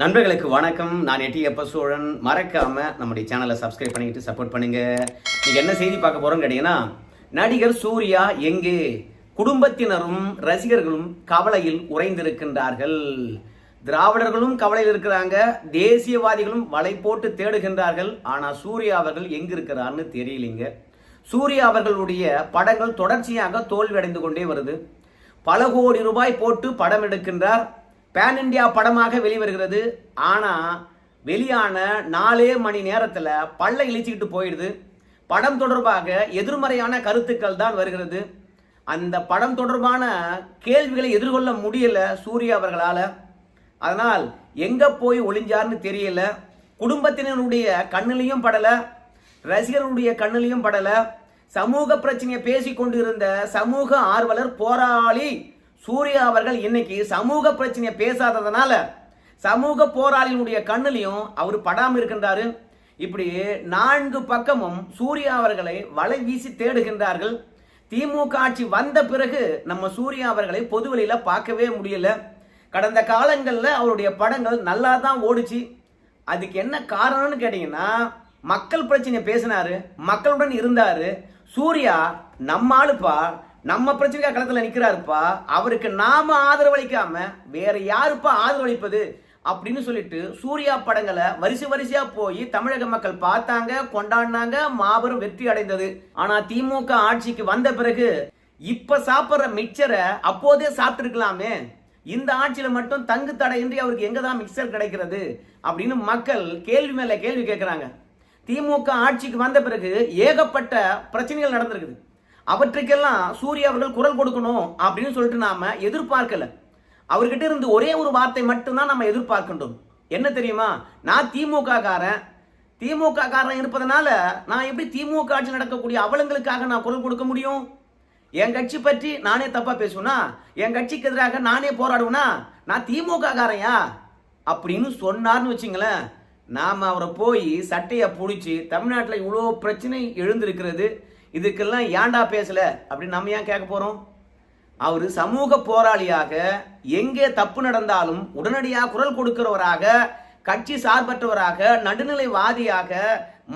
நண்பர்களுக்கு வணக்கம். நான் எட்டியப்ப சோழன் மறக்காம நம்முடைய சேனலை சப்ஸ்கிரைப் பண்ணிக்கிட்டு சப்போர்ட் பண்ணுங்க. நீங்க என்ன செய்தி பார்க்க போறோம் கேட்டீங்கன்னா நடிகர் சூர்யா எங்கே? குடும்பத்தினரும் ரசிகர்களும் கவலையில் உறைந்திருக்கின்றார்கள். திராவிடர்களும் கவலையில் இருக்கிறாங்க. தேசியவாதிகளும் வலை போட்டு தேடுகின்றார்கள். ஆனால் சூர்யா அவர்கள் எங்க இருக்கிறார்னு தெரியலைங்க. சூர்யா அவர்களுடைய படங்கள் தொடர்ச்சியாக தோல்வியடைந்து கொண்டே வருது. பல கோடி ரூபாய் போட்டு படம் எடுக்கின்றார். பேன் இந்தியா படமாக வெளிவருகிறது. ஆனால் வெளியான நாலே மணி நேரத்தில் பல்ல இழிச்சிக்கிட்டு போயிடுது. படம் தொடர்பாக எதிர்மறையான கருத்துக்கள் தான் வருகிறது. அந்த படம் தொடர்பான கேள்விகளை எதிர்கொள்ள முடியல சூர்யா அவர்களால். அதனால் எங்கே போய் ஒளிஞ்சார்னு தெரியல. குடும்பத்தினருடைய கண்ணிலையும் படலை. ரசிகர்களுடைய கண்ணிலையும் படலை. சமூக பிரச்சனையை கொண்டு இருந்த சமூக ஆர்வலர் போராளி சூர்யா அவர்கள் இன்னைக்கு சமூக பிரச்சனையை பேசாததுனால சமூக போராளிகளுடைய கண்ணிலையும் அவர் படாமல் இருக்கின்றாரு. இப்படி நான்கு பக்கமும் சூர்யா அவர்களை வலை வீசி தேடுகின்றார்கள். திமுக ஆட்சி வந்த பிறகு நம்ம சூர்யா அவர்களை பொதுவெளியில பார்க்கவே முடியல. கடந்த காலங்களில் அவருடைய படங்கள் நல்லா தான் ஓடுச்சு. அதுக்கு என்ன காரணம்னு கேட்டிங்கன்னா மக்கள் பிரச்சனை பேசினாரு மக்களுடன் இருந்தார். சூர்யா நம்ம ஆளுப்பா நம்ம பிரச்சனைக்கா களத்தில் நிற்கிறாருப்பா அவருக்கு நாம ஆதரவளிக்காம வேற யாருப்பா ஆதரவளிப்பது? அப்படின்னு சொல்லிட்டு சூர்யா படங்களை வரிசை வரிசையா போய் தமிழக மக்கள் பார்த்தாங்க கொண்டாடினாங்க மாபெரும் வெற்றி அடைந்தது. ஆனா திமுக ஆட்சிக்கு வந்த பிறகு இப்ப சாப்பிட்ற மிக்சரை அப்போதே சாப்பிட்டு இந்த ஆட்சியில மட்டும் தங்கு தடையின்றி அவருக்கு எங்க தான் மிக்சர் கிடைக்கிறது? அப்படின்னு மக்கள் கேள்வி மேல கேள்வி கேட்கிறாங்க திமுக ஆட்சிக்கு வந்த பிறகு ஏகப்பட்ட பிரச்சனைகள் நடந்திருக்குது. அவற்றுக்கெல்லாம் சூர்யா அவர்கள் குரல் கொடுக்கணும் அப்படின்னு சொல்லிட்டு நாம எதிர்பார்க்கல. அவர்கிட்ட இருந்து ஒரே ஒரு வார்த்தை மட்டும்தான் நம்ம எதிர்பார்க்கின்றோம். என்ன தெரியுமா? நான் திமுக காரன் திமுக காரன் இருப்பதனால நான் எப்படி திமுக ஆட்சி நடக்கக்கூடிய அவலங்களுக்காக நான் குரல் கொடுக்க முடியும்? என் கட்சி பற்றி நானே தப்பா பேசுவேனா? என் கட்சிக்கு எதிராக நானே போராடுவேனா? நான் திமுக காரையா அப்படின்னு சொன்னார்னு வச்சுங்களேன். நாம் அவரை போய் சட்டையை பிடிச்சி தமிழ்நாட்டில் இவ்வளோ பிரச்சனை எழுந்திருக்கிறது. இதுக்கெல்லாம் ஏன்டா பேசல? அப்படின்னு நம்ம ஏன் கேட்க போறோம்? அவர் சமூக போராளியாக எங்கே தப்பு நடந்தாலும் உடனடியாக குரல் கொடுக்கிறவராக கட்சி சார்பற்றவராக நடுநிலைவாதியாக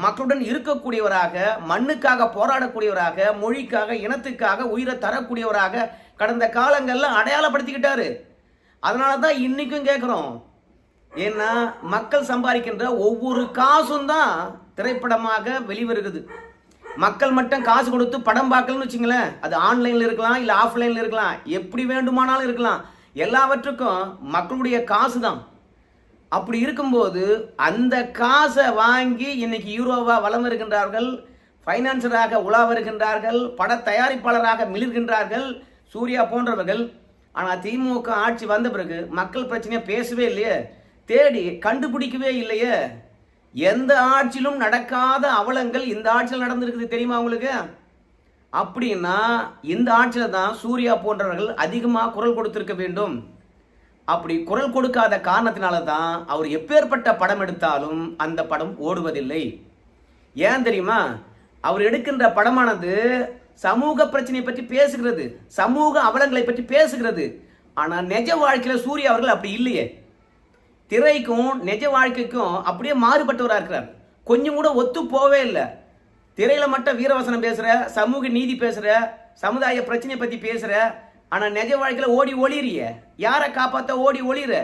மக்களுடன் இருக்கக்கூடியவராக மண்ணுக்காக போராடக்கூடியவராக மொழிக்காக இனத்துக்காக உயிரை தரக்கூடியவராக கடந்த காலங்களில் அடையாளப்படுத்திக்கிட்டாரு. அதனால தான் இன்னைக்கும் கேட்குறோம் ஏன்னா மக்கள் சம்பாதிக்கின்ற ஒவ்வொரு காசும் தான் திரைப்படமாக வெளிவருகிறது. மக்கள் மட்டும் காசு கொடுத்து படம் பார்க்கலன்னு வச்சுங்களேன். அது ஆன்லைனில் இருக்கலாம் இல்லை ஆஃப்லைனில் இருக்கலாம். எப்படி வேண்டுமானாலும் இருக்கலாம். எல்லாவற்றுக்கும் மக்களுடைய காசு தான் அப்படி இருக்கும்போது அந்த காசை வாங்கி இன்னைக்கு யூரோவாக வலம் வருகின்றார்கள் ஃபைனான்சராக உலா வருகின்றார்கள் பட தயாரிப்பாளராக மிளிர்கின்றார்கள் சூர்யா போன்றவர்கள். ஆனால் திமுக ஆட்சி வந்த பிறகு மக்கள் பிரச்சனையை பேசவே இல்லையே. தேடி கண்டுபிடிக்கவே இல்லையே. எந்த ஆட்சியிலும் நடக்காத அவலங்கள் இந்த ஆட்சியில் நடந்திருக்குது தெரியுமா உங்களுக்கு? அப்படின்னா இந்த ஆட்சியில் தான் சூர்யா போன்றவர்கள் அதிகமாக குரல் கொடுத்திருக்க வேண்டும். அப்படி குரல் கொடுக்காத காரணத்தினால தான் அவர் எப்பேற்பட்ட படம் எடுத்தாலும் அந்த படம் ஓடுவதில்லை. ஏன் தெரியுமா? அவர் எடுக்கின்ற படமானது சமூக பிரச்சனையை பற்றி பேசுகிறது சமூக அவலங்களை பற்றி பேசுகிறது. ஆனால் நிஜ வாழ்க்கையில் சூர்யா அவர்கள் அப்படி இல்லையே. திரைக்கும் நிஜ வாழ்க்கைக்கும் அப்படியே மாறுபட்டவராக இருக்கிறார். கொஞ்சம் கூட ஒத்து போவே இல்லை. திரையில் மட்டும் வீரவசனம் பேசுகிற சமூக நீதி பேசுகிற சமுதாய பிரச்சனையை பற்றி பேசுகிற ஆனால் நிஜ வாழ்க்கையில் ஓடி ஒளிறிய. யாரை காப்பாற்ற ஓடி ஒளிற?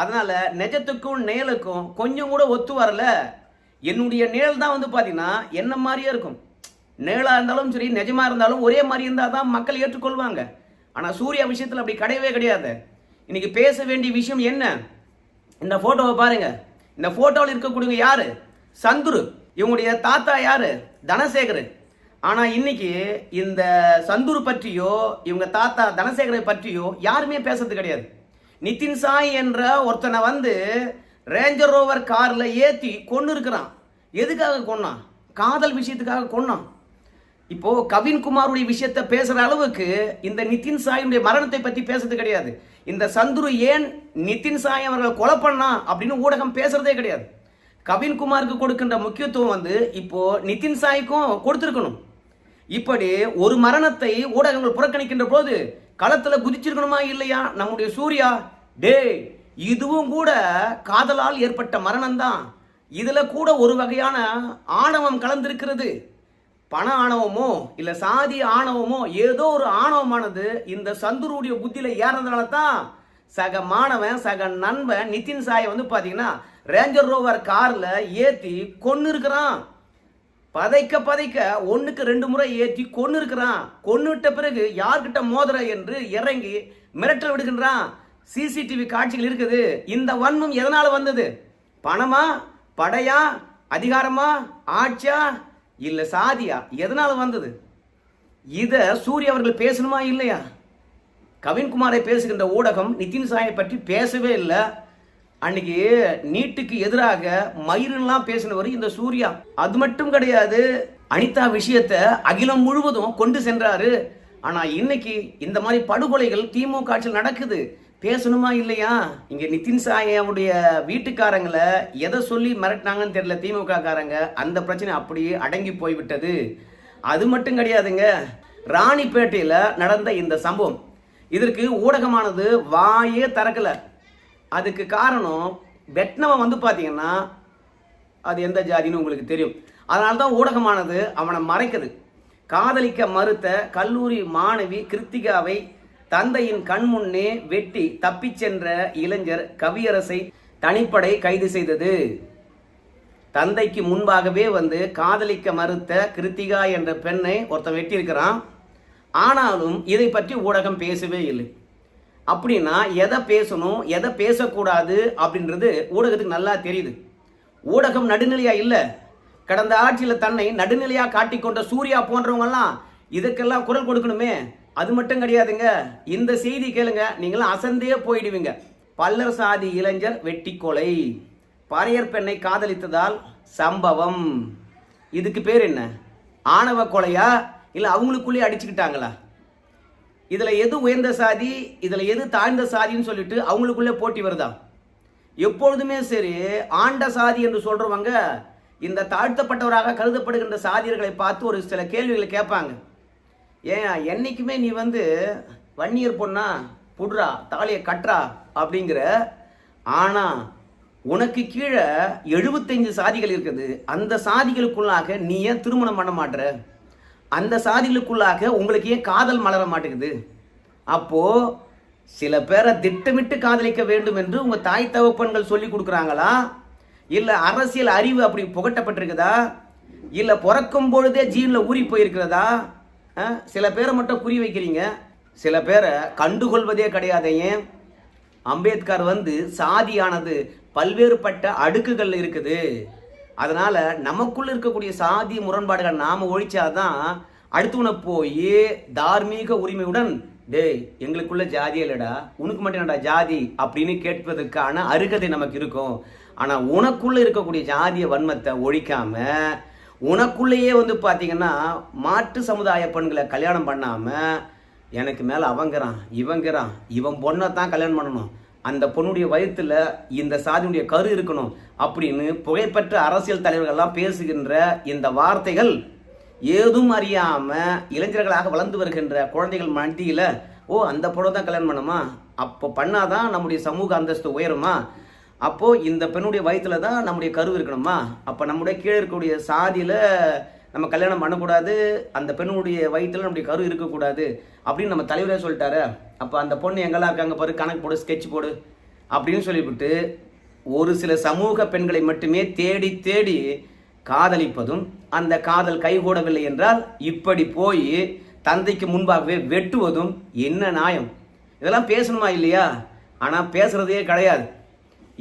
அதனால் நிஜத்துக்கும் நேலுக்கும் கொஞ்சம் கூட ஒத்து வரல. என்னுடைய நேல் தான் வந்து பார்த்தீங்கன்னா என்ன மாதிரியே இருக்கும். நிழலாக இருந்தாலும் சரி நிஜமாக இருந்தாலும் ஒரே மாதிரி இருந்தால் தான் மக்கள் ஏற்றுக்கொள்வாங்க. ஆனால் சூர்யா விஷயத்தில் அப்படி கிடையவே கிடையாது. இன்னைக்கு பேச வேண்டிய விஷயம் என்ன? இந்த போட்டோவை பாருங்க. இந்த போட்டோவில் இருக்கக்கூடியவங்க யாரு? சந்துரு. இவங்களுடைய தாத்தா யாரு? தனசேகர். ஆனால் இன்னைக்கு இந்த சந்துரு பற்றியோ இவங்க தாத்தா தனசேகரை பற்றியோ யாருமே பேசுறது கிடையாது. நிதின் சாய் என்ற ஒருத்தனை வந்து ரேஞ்சர் ரோவர் காரில் ஏற்றி கொண்டு இருக்கிறான் எதுக்காக கொன்னான்? காதல் விஷயத்துக்காக கொன்னான். இப்போ கவின்குமாருடைய விஷயத்தை பேசுகிற அளவுக்கு இந்த நிதின் சாயினுடைய மரணத்தை பற்றி பேசுறது கிடையாது. இந்த சந்துரு ஏன் நிதின் சாய் அவர்கள் கொலை பண்ணா அப்படின்னு ஊடகம் பேசுறதே கிடையாது. கவின்குமாருக்கு கொடுக்கின்ற முக்கியத்துவம் வந்து இப்போ நிதின் சாய்க்கும் கொடுத்துருக்கணும். இப்படி ஒரு மரணத்தை ஊடகங்கள் புறக்கணிக்கின்ற போது களத்துல குதிச்சிருக்கணுமா இல்லையா? நம்முடைய சூர்யா டேய் இதுவும் கூட காதலால் ஏற்பட்ட மரணம்தான். இதுல கூட ஒரு வகையான ஆணவம் கலந்திருக்கிறது. பண ஆணவமோ இல்ல சாதி ஆணவமோ ஏதோ ஒரு ஆணவமானது இந்த சந்துருடைய புத்தியில ஏறதுனால தான் சக மாணவன் சக நண்பன் நிதின் சாயை வந்து பாத்தீங்கன்னா ரேஞ்சர் ரோவர் கார்ல ஏத்தி கொன்னு இருக்கிறான். பதைக்க பதைக்க ஒன்றுக்கு ரெண்டு முறை ஏற்றி கொன்னு இருக்கிறான். கொன்னுட்ட பிறகு யார்கிட்ட மோதுற என்று இறங்கி மிரட்டல் விடுகின்றான். சிசிடிவி காட்சிகள் இருக்குது. இந்த வன்மம் எதனால வந்தது? பணமா? படையா? அதிகாரமா? ஆட்சியா? இல்ல சாதியா? எதனால வந்தது? இத சூர்யா அவர்கள் பேசணுமா இல்லையா? கவின்குமாரை பேசுகின்ற ஊடகம் நிதின் சாயை பற்றி பேசவே இல்லை. அன்னைக்கு நீட்டுக்கு எதிராக மயிருலாம் பேசினவர் இந்த சூர்யா. அது மட்டும் கிடையாது அனிதா விஷயத்த அகிலம் முழுவதும் கொண்டு சென்றாரு. ஆனா இன்னைக்கு இந்த மாதிரி படுகொலைகள் திமுக ஆட்சியில் நடக்குது. பேசணுமா இல்லையா? இங்க நிதின் சாயாவுடைய வீட்டுக்காரங்களை எதை சொல்லி மிரட்டினாங்கன்னு தெரியல திமுக காரங்க அந்த பிரச்சனை அப்படியே அடங்கி போய்விட்டது. அது மட்டும் கிடையாதுங்க. ராணிப்பேட்டையில நடந்த இந்த சம்பவம். இதற்கு ஊடகமானது வாயே திறக்கல. அதுக்கு காரணம் வெட்னவன் வந்து பார்த்தீங்கன்னா அது எந்த ஜாதின்னு உங்களுக்கு தெரியும். அதனால தான் ஊடகமானது அவனை மறைக்குது. காதலிக்க மறுத்த கல்லூரி மாணவி கிருத்திகாவை தந்தையின் கண் முன்னே வெட்டி தப்பிச் சென்ற இளைஞர் கவியரசை தனிப்படை கைது செய்தது. தந்தைக்கு முன்பாகவே வந்து காதலிக்க மறுத்த கிருத்திகா என்ற பெண்ணை ஒருத்தன் வெட்டியிருக்கிறான். ஆனாலும் இதை பற்றி ஊடகம் பேசவே இல்லை. அப்படின்னா எதை பேசணும் எதை பேசக்கூடாது அப்படின்றது ஊடகத்துக்கு நல்லா தெரியுது. ஊடகம் நடுநிலையா இல்லை. கடந்த ஆட்சியில் தன்னை நடுநிலையா காட்டிக்கொண்ட சூர்யா போன்றவங்கெல்லாம் இதுக்கெல்லாம் குரல் கொடுக்கணுமே. அது மட்டும் கிடையாதுங்க. இந்த செய்தி கேளுங்க. நீங்களும் அசந்தே போயிடுவீங்க. பல்லர் சாதி இளைஞர் வெட்டி கொலை பறையர் பெண்ணை காதலித்ததால் சம்பவம். இதுக்கு பேர் என்ன? ஆணவ கொலையா? இல்லை அவங்களுக்குள்ளேயே அடிச்சுக்கிட்டாங்களா? இதில் எது உயர்ந்த சாதி இதில் எது தாழ்ந்த சாதின்னு சொல்லிட்டு அவங்களுக்குள்ளே போட்டி வருதா? எப்பொழுதுமே சரி ஆண்ட சாதி என்று சொல்கிறவங்க இந்த தாழ்த்தப்பட்டவராக கருதப்படுகின்ற சாதியர்களை பார்த்து ஒரு சில கேள்விகளை கேட்பாங்க. ஏன் என்றைக்குமே நீ வந்து வன்னியர் பொண்ணா புடுறா தாலியை கட்டுறா அப்படிங்கிற ஆனா உனக்கு கீழே எழுபத்தஞ்சு சாதிகள் இருக்குது. அந்த சாதிகளுக்குள்ளாக நீ ஏன் திருமணம் பண்ண மாட்டுற அந்த சாதிகளுக்குள்ளாக உங்களுக்கு ஏன் காதல் மலர மாட்டேங்குது? அப்போது சில பேரை திட்டமிட்டு காதலிக்க வேண்டும் என்று உங்கள் தாய் தகப்பன்கள் சொல்லி கொடுக்குறாங்களா? இல்லை அரசியல் அறிவு அப்படி புகட்டப்பட்டிருக்குதா? இல்லை பிறக்கும் பொழுதே ஜீனில் ஊறி போயிருக்கிறதா? சில பேரை மட்டும் குறி வைக்கிறீங்க. சில பேரை கண்டுகொள்வதே கிடையாது ஏன்? அம்பேத்கர் வந்து சாதியானது பல்வேறுபட்ட அடுக்குகள் இருக்குது. அதனால் நமக்குள்ளே இருக்கக்கூடிய சாதி முரண்பாடுகள் நாம் ஒழிச்சாதான் அடுத்தவனை போய் தார்மீக உரிமையுடன் டேய் எங்களுக்குள்ள ஜாதி இல்லைடா. உனக்கு மட்டும் என்னடா ஜாதி? அப்படின்னு கேட்பதற்கான அருகதை நமக்கு இருக்கும். ஆனால் உனக்குள்ளே இருக்கக்கூடிய ஜாதிய வன்மத்தை ஒழிக்காமல் உனக்குள்ளேயே வந்து பார்த்தீங்கன்னா மாற்று சமுதாய பெண்களை கல்யாணம் பண்ணாமல் எனக்கு மேலே அவங்கிறான் இவங்கிறான் இவன் பொண்ணை தான் கல்யாணம் பண்ணணும். அந்த பொண்ணுடைய வயிற்றில் இந்த சாதியுடைய கரு இருக்கணும் அப்படின்னு புகைப்பெற்ற அரசியல் தலைவர்கள்லாம் பேசுகின்ற இந்த வார்த்தைகள் ஏதும் அறியாமல் இளைஞர்களாக வளர்ந்து வருகின்ற குழந்தைகள் மண்டியில் ஓ அந்த பொண்ணை தான் கல்யாணம் பண்ணுமா? அப்போ பண்ணாதான் நம்முடைய சமூக அந்தஸ்து உயருமா? அப்போ இந்த பெண்ணுடைய வயித்துல தான் நம்முடைய கரு இருக்கணுமா? அப்ப நம்முடைய கீழே இருக்கக்கூடிய சாதியில நம்ம கல்யாணம் பண்ணக்கூடாது அந்த பெண்ணுடைய வயிற்றுல நம்முடைய கரு இருக்கக்கூடாது அப்படின்னு நம்ம தலைவரே சொல்லிட்டாரு. அப்ப அந்த பொண்ணு எங்கெல்லாம் இருக்காங்க பாரு கணக்கு போடு ஸ்கெட்ச் போடு அப்படின்னு சொல்லிவிட்டு ஒரு சில சமூக பெண்களை மட்டுமே தேடி தேடி காதலிப்பதும் அந்த காதல் கைகூடவில்லை என்றால் இப்படி போய் தந்தைக்கு முன்பாகவே வெட்டுவதும் என்ன நியாயம்? இதெல்லாம் பேசணுமா இல்லையா? ஆனால் பேசுறதே கிடையாது.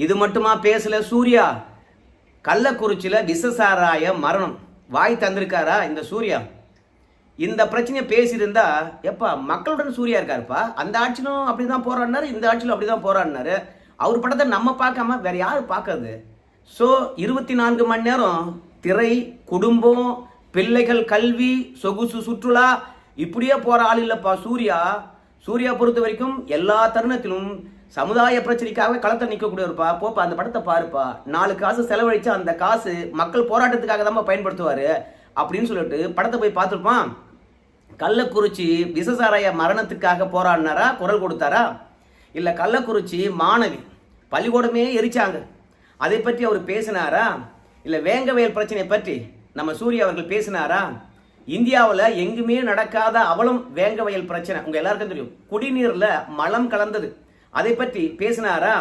இது மட்டுமா பேசல? சூர்யா கள்ளக்குறிச்சியில் விசசாராய மரணம். வாய் தந்திருக்காரா இந்த சூர்யா? இந்த பிரச்சனையை பேசியிருந்தா எப்பா மக்களுடன் சூர்யா இருக்காருப்பா? அந்த ஆட்சியிலும் அப்படிதான் போராடினாரு இந்த ஆட்சியிலும் அப்படிதான் போராடினாரு. அவர் படத்தை நம்ம பார்க்காம வேற யார் பார்க்கறது? ஸோ இருபத்தி நான்கு மணி நேரம் திரை குடும்பம் பிள்ளைகள் கல்வி சொகுசு சுற்றுலா இப்படியே போற ஆள் இல்லைப்பா சூர்யா. சூர்யா பொறுத்த வரைக்கும் எல்லா தருணத்திலும் சமுதாய பிரச்சனைக்காக களத்தை நிற்கக்கூடியவர்ப்பா போப்பா அந்த படத்தை பாருப்பா. நாலு காசு செலவழிச்சா அந்த காசு மக்கள் போராட்டத்துக்காக தான் பயன்படுத்துவார் அப்படின்னு சொல்லிட்டு படத்தை போய் பார்த்துருப்பான் கள்ளக்குறிச்சி விசசாராய மரணத்துக்காக போராடினாரா? குரல் கொடுத்தாரா? இல்லை கள்ளக்குறிச்சி மாணவி பள்ளிக்கூடமே எரிச்சாங்க. அதை பற்றி அவர் பேசினாரா? இல்லை வேங்கவேல் பிரச்சனை பற்றி நம்ம சூர்யா அவர்கள் பேசினாரா? இந்தியாவில் எங்குமே நடக்காத அவலம் வேங்கவயல் பிரச்சனை. உங்க எல்லாருக்கும் தெரியும். குடிநீர்ல மலம் கலந்தது. அதை பற்றி பேசினாரா?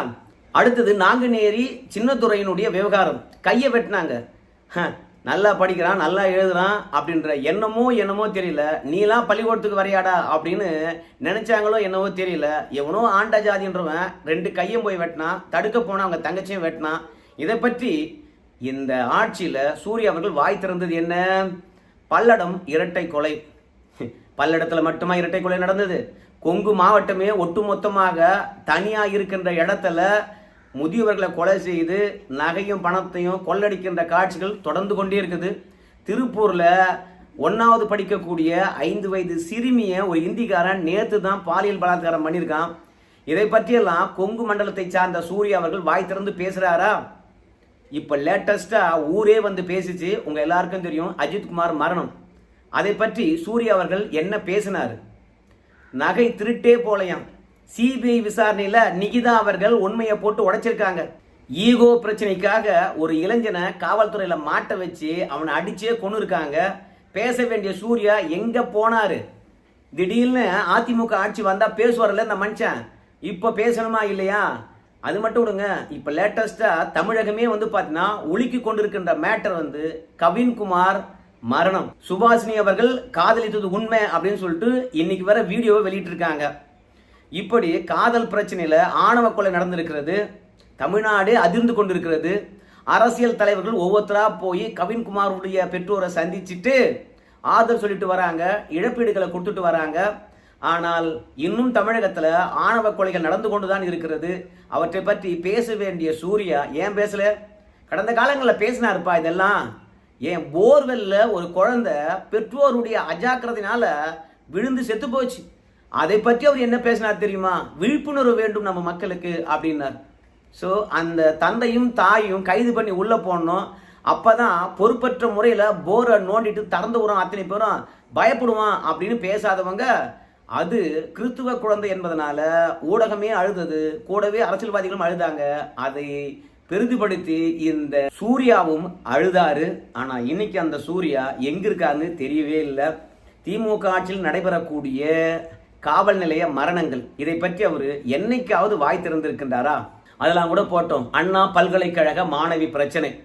அடுத்தது நாங்குநேரி சின்னத்துறையினுடைய விவகாரம். கையை வெட்டினாங்க. நல்லா படிக்கிறான் நல்லா எழுதுறான் அப்படின்ற என்னமோ என்னமோ தெரியல. நீலாம் பள்ளிக்கூடத்துக்கு வரையாடா அப்படின்னு நினைச்சாங்களோ என்னவோ தெரியல. எவனோ ஆண்ட ஜாதின்றவன் ரெண்டு கையும் போய் வெட்டினான் தடுக்க போனா அவங்க தங்கச்சியும் வெட்டினான். இதை பற்றி இந்த ஆட்சியில் சூரிய அவர்கள் வாய் திறந்தது என்ன? பல்லடம் இரட்டை கொலை. பல்லடத்தில் மட்டுமா இரட்டை கொலை நடந்தது? கொங்கு மாவட்டமே ஒட்டுமொத்தமாக தனியாக இருக்கின்ற இடத்துல முதியவர்களை கொலை செய்து நகையும் பணத்தையும் கொள்ளடிக்கின்ற காட்சிகள் தொடர்ந்து கொண்டே இருக்குது. திருப்பூரில் ஒன்றாவது படிக்கக்கூடிய ஐந்து வயது சிறுமியை ஒரு இந்திக்காரன் நேற்று தான் பாலியல் பலாத்காரம் பண்ணியிருக்கான். இதை பற்றியெல்லாம் கொங்கு மண்டலத்தை சார்ந்த சூர்யா அவர்கள் வாய் திறந்து பேசுகிறாரா இப்போ லேட்டஸ்ட்டாக ஊரே வந்து பேசிச்சு. உங்கள் எல்லாருக்கும் தெரியும் அஜித்குமார் மரணம். அதை பற்றி சூர்யா அவர்கள் என்ன பேசினார்? நகை திருட்டே போலையாம். சிபிஐ விசாரணையில் நிகிதா அவர்கள் உண்மையை போட்டு உடைச்சிருக்காங்க. ஈகோ பிரச்சனைக்காக ஒரு இளைஞனை காவல்துறையில் மாட்ட வச்சு அவனை அடிச்சே கொண்டு இருக்காங்க பேச வேண்டிய சூர்யா எங்கே போனார்? திடீர்னு அதிமுக ஆட்சி வந்தால் பேசுவார்ல இந்த மனுஷன். இப்போ பேசணுமா இல்லையா? அது மட்டும் விடுங்க இப்போ லேட்டஸ்ட்டாக தமிழகமே வந்து பார்த்தீங்கன்னா உலுக்கி கொண்டிருக்கின்ற மேட்டர் வந்து கவின்குமார் மரணம். சுபாஷினி அவர்கள் காதலித்தது உண்மை அப்படின்னு சொல்லிட்டு இன்னைக்கு வர வீடியோவை வெளியிட்டிருக்காங்க. இப்படி காதல் பிரச்சனையில் ஆணவ கொலை நடந்திருக்கிறது தமிழ்நாடு அதிர்ந்து கொண்டிருக்கிறது. அரசியல் தலைவர்கள் ஒவ்வொருத்தராக போய் கவின்குமாருடைய பெற்றோரை சந்திச்சுட்டு ஆதரவு சொல்லிட்டு வராங்க இழப்பீடுகளை கொடுத்துட்டு வராங்க. ஆனால் இன்னும் தமிழகத்தில் ஆணவ கொலைகள் நடந்து கொண்டு தான் இருக்கிறது. அவற்றை பற்றி பேச வேண்டிய சூர்யா ஏன் பேசல? கடந்த காலங்களில் பேசினாருப்பா இதெல்லாம். ஏன் போர்வெல்ல ஒரு குழந்தை பெற்றோருடைய அஜாக்கிரதையினால விழுந்து செத்து போச்சு. அதை பற்றி அவர் என்ன பேசினார் தெரியுமா? விழிப்புணர்வு வேண்டும் நம்ம மக்களுக்கு அப்படின்னார். ஸோ அந்த தந்தையும் தாயும் கைது பண்ணி உள்ளே போடணும். அப்போ தான் பொறுப்பற்ற முறையில் போரை நோண்டிட்டு திறந்து விடும் அத்தனை பேரும் பயப்படுவான் அப்படின்னு பேசாதவங்க அது கிறித்துவ குழந்தை என்பதனால ஊடகமே அழுதது. கூடவே அரசியல்வாதிகளும் அழுதாங்க. அதை பெரிதுபடுத்தி இந்த சூர்யாவும் அழுதாரு. ஆனா இன்னைக்கு அந்த சூர்யா எங்க இருக்காருன்னு தெரியவே இல்லை. திமுக ஆட்சியில் நடைபெறக்கூடிய காவல் நிலைய மரணங்கள். இதை பற்றி அவர் என்னைக்காவது வாய் திறந்திருக்கின்றாரா? அதெல்லாம் கூட போட்டோம். அண்ணா பல்கலைக்கழக மாணவி பிரச்சனை.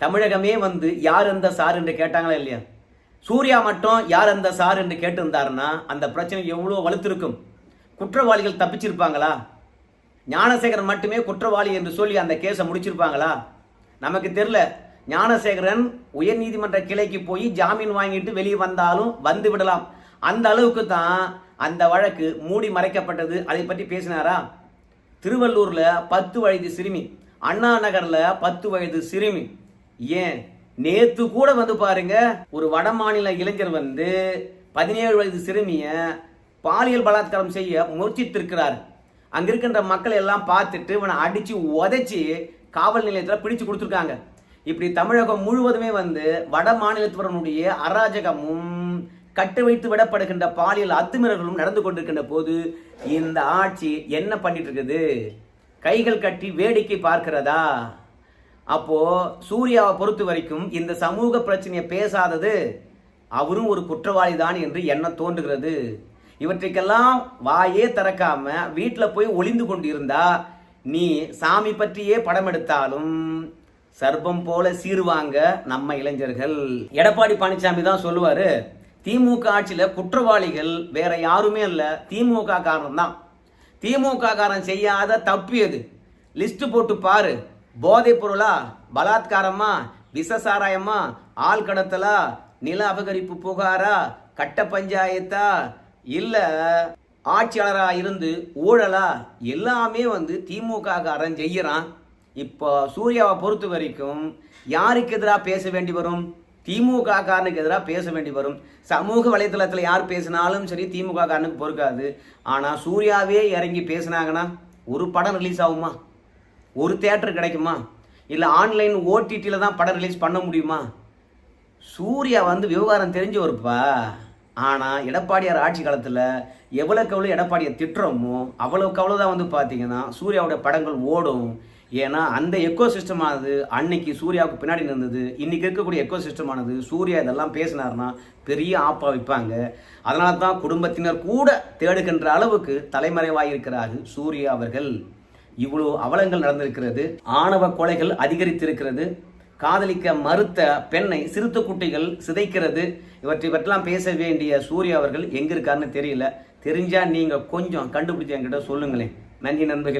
தமிழகமே வந்து யார் அந்த சார் என்று கேட்டாங்களா இல்லையா? சூர்யா மட்டும் யார் அந்த சார் என்று கேட்டிருந்தாருன்னா அந்த பிரச்சனை எவ்வளோ வலுத்திருக்கும்? குற்றவாளிகள் தப்பிச்சிருப்பாங்களா? ஞானசேகரன் மட்டுமே குற்றவாளி என்று சொல்லி அந்த கேஸை முடிச்சிருப்பாங்களா? நமக்கு தெரில ஞானசேகரன் உயர்நீதிமன்ற கிளைக்கு போய் ஜாமீன் வாங்கிட்டு வெளியே வந்தாலும் வந்து விடலாம். அந்த அளவுக்கு தான் அந்த வழக்கு மூடி மறைக்கப்பட்டது. அதை பற்றி பேசினாரா? திருவள்ளூரில் பத்து வயது சிறுமி அண்ணா நகரில் பத்து வயது சிறுமி. ஏன்? நேத்து கூட வந்து பாருங்க ஒரு வடமாநில இளைஞர் வந்து பதினேழு வயது சிறுமிய பாலியல் பலாத்காரம் செய்ய முயற்சித்திருக்கிறார். அங்க இருக்கின்ற மக்கள் எல்லாம் பார்த்துட்டு இவனை அடிச்சு உதைச்சி காவல் நிலையத்தில் பிடிச்சு கொடுத்துருக்காங்க. இப்படி தமிழகம் முழுவதுமே வந்து வட மாநிலத்தவரனுடைய அராஜகமும் கட்டு வைத்து விடப்படுகின்ற பாலியல் அத்துமீறல்களும் நடந்து கொண்டிருக்கின்ற போது இந்த ஆட்சி என்ன பண்ணிட்டு இருக்குது? கைகள் கட்டி வேடிக்கை பார்க்கிறதா? அப்போது சூர்யாவை பொறுத்த வரைக்கும் இந்த சமூக பிரச்சனையை பேசாதது அவரும் ஒரு குற்றவாளி தான் என்று எண்ண தோன்றுகிறது. இவற்றைக்கெல்லாம் வாயே திறக்காம வீட்டில் போய் ஒளிந்து கொண்டிருந்தா நீ சாமி பற்றியே படம் எடுத்தாலும் சர்பம் போல சீருவாங்க நம்ம இளைஞர்கள். எடப்பாடி பழனிசாமி தான் சொல்லுவாரு திமுக ஆட்சியில் குற்றவாளிகள் வேற யாருமே இல்லை. திமுக காரணம் தான் திமுக காரன் செய்யாத தப்பு எது? லிஸ்ட் போட்டு பாரு. போதைப் பொருளா பலாத்காரமா விசசாராயமா ஆள் கடத்தலா நில அபகரிப்பு புகாரா கட்ட பஞ்சாயத்தா இல்ல ஆட்சியாளராக இருந்து ஊழலா எல்லாமே வந்து திமுக காரன் இப்போ சூர்யாவை பொறுத்த வரைக்கும் யாருக்கு எதிராக பேச வேண்டி வரும்? திமுக காரனுக்கு எதிராக பேச வேண்டி வரும். சமூக வலைத்தளத்தில் யார் பேசினாலும் சரி திமுக காரனுக்கு பொறுக்காது. ஆனால் சூர்யாவே இறங்கி பேசினாங்கன்னா ஒரு படம் ரிலீஸ் ஆகுமா? ஒரு தேட்டர் கிடைக்குமா? இல்லை ஆன்லைன் ஓடிடியில் தான் படம் ரிலீஸ் பண்ண முடியுமா? சூர்யா வந்து விவகாரம் தெரிஞ்சவருப்பா ஆனால் எடப்பாடியார் ஆட்சி காலத்தில் எவ்வளோக்கு எவ்வளோ எடப்பாடியை திட்டுறோமோ அவ்வளோக்கு அவ்வளோ தான் வந்து பார்த்தீங்கன்னா சூர்யாவுடைய படங்கள் ஓடும். ஏன்னா அந்த எக்கோ சிஸ்டமானது அன்னைக்கு சூர்யாவுக்கு பின்னாடி இருந்தது இன்றைக்கி இருக்கக்கூடிய எக்கோ சிஸ்டமானது சூர்யா இதெல்லாம் பேசினார்னா பெரிய ஆப்பா வைப்பாங்க அதனால தான் குடும்பத்தினர் கூட தேடுகின்ற அளவுக்கு தலைமறைவாயிருக்கிறாரு சூர்யா அவர்கள். இவ்வளோ அவலங்கள் நடந்திருக்கிறது. ஆணவ கொலைகள் அதிகரித்திருக்கிறது. காதலிக்க மறுத்த பெண்ணை சிறுத்தை குட்டிகள் சிதைக்கிறது. இவற்றை பற்றெல்லாம் பேச வேண்டிய சூர்யா அவர்கள் எங்க இருக்காருன்னு தெரியல. தெரிஞ்சா நீங்க கொஞ்சம் கண்டுபிடிச்ச என்கிட்ட சொல்லுங்களேன். நன்றி நண்பர்கள்.